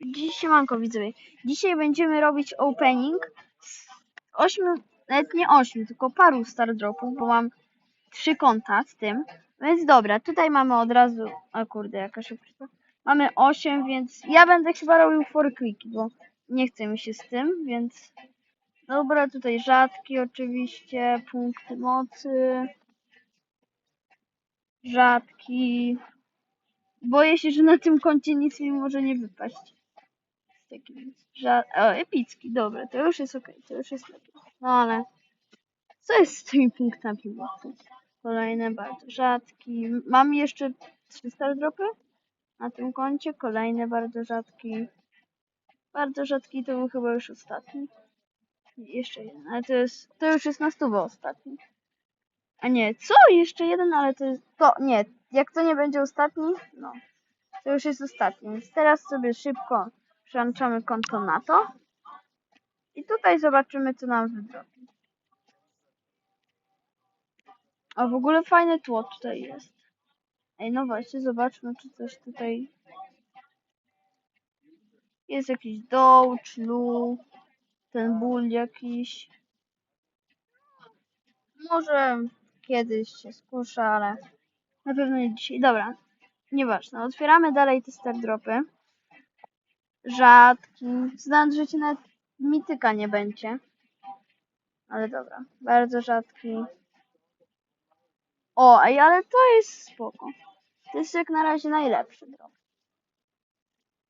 Dziś siemanko widzowie. Dzisiaj będziemy robić opening z 8, nawet nie 8, tylko paru star dropów, bo mam trzy konta z tym. Więc dobra, tutaj mamy od razu, a kurde, jaka szybka. Mamy 8, więc ja będę chyba robił for clicky, bo nie chce mi się z tym, więc dobra, tutaj rzadki oczywiście, punkty mocy, rzadki. Boję się, że na tym koncie nic mi może nie wypaść. Taki ża- o, epicki, dobra, to już jest okej, to już jest lepiej. No ale co jest z tymi punktami mocy? Kolejne bardzo rzadki. Mam jeszcze trzy star dropy na tym koncie. Kolejne bardzo rzadki. Bardzo rzadki to był chyba już ostatni. Jeszcze jeden, ale to jest, to już jest na stówę ostatni. A nie, co? Jeszcze jeden, ale to jest, to, nie, jak to nie będzie ostatni, no, to już jest ostatni. Więc teraz sobie szybko przełączamy konto na to. I tutaj zobaczymy, co nam wydrobi. A w ogóle fajne tło tutaj jest. Ej, no właśnie, zobaczmy, czy coś tutaj... Jest jakiś dołcz, lu, ten ból jakiś. Może kiedyś się skuszę, ale na pewno nie dzisiaj. Dobra, nieważne. Otwieramy dalej te star dropy. Rzadki. Znam, że ci nawet mityka nie będzie. Ale dobra, bardzo rzadki. O, ale to jest spoko. To jest jak na razie najlepszy drop.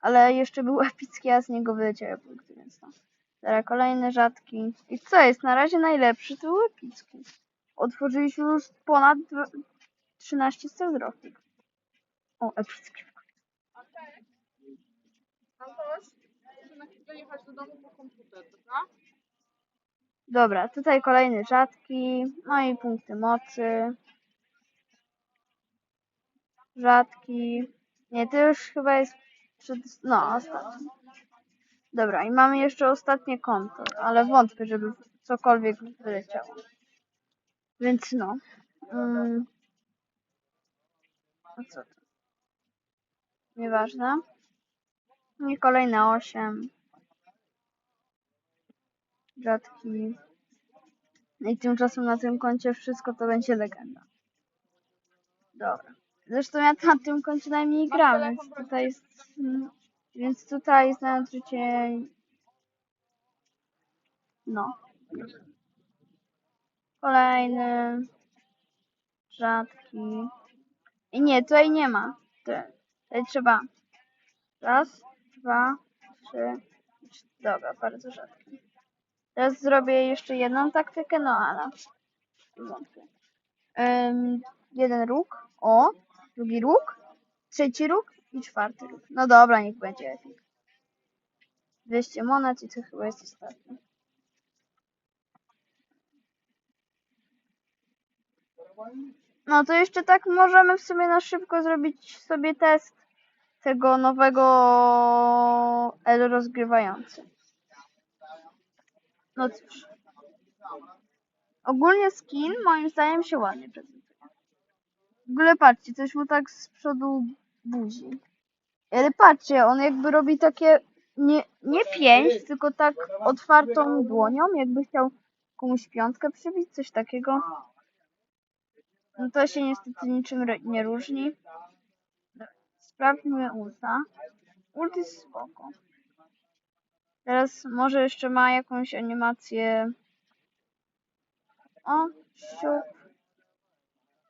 Ale jeszcze był epicki, a z niego wyleciały punkty, więc no. Teraz kolejny rzadki. I co jest? Na razie najlepszy to był epicki. Otworzyliśmy już ponad dwa- 13 star dropów. O, epicki. Antoś, musimy dojechać do domu po komputer, dobra? Dobra, tutaj kolejny rzadki. No i punkty mocy. Rzadki. Nie, to już chyba jest przed... No, ostatni. Dobra, i mamy jeszcze ostatnie konto, ale wątpię, żeby cokolwiek wyleciało. Więc no. Mm. A co to? Nieważne. I kolejne 8. Rzadki. I tymczasem na tym koncie wszystko to będzie legenda. Dobra. Zresztą ja na tym koncie najmniej gram, telefon, więc tutaj jest... mm, Więc tutaj znając życie... No. Kolejny. Rzadki. I nie, tutaj nie ma. Tutaj trzeba. Raz, dwa, trzy, cztery. Dobra, bardzo rzadki. Teraz zrobię jeszcze jedną taktykę, no wątpię. Ym, jeden róg, o, drugi róg, trzeci róg i czwarty róg. No dobra, niech będzie epic. 200 monet i to chyba jest ostatni. No to jeszcze tak możemy w sumie na szybko zrobić sobie test tego nowego L rozgrywający. No cóż. Ogólnie skin moim zdaniem się ładnie prezentuje. W ogóle patrzcie, coś mu tak z przodu buzi. Ale patrzcie, on jakby robi takie nie, nie pięść, tylko tak otwartą dłonią, jakby chciał komuś piątkę przybić, coś takiego. No to się niestety niczym nie różni. Sprawdźmy ulta. Ult jest spoko. Teraz może jeszcze ma jakąś animację. O, siup.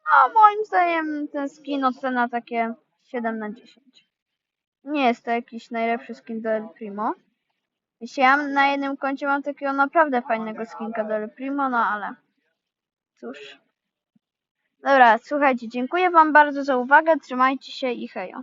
No, moim zdaniem ten skin ocena takie 7 na 10. Nie jest to jakiś najlepszy skin do El Primo. Jeśli ja na jednym koncie mam takiego naprawdę fajnego skinka do El Primo, no ale cóż. Dobra, słuchajcie, dziękuję wam bardzo za uwagę, trzymajcie się i hejo.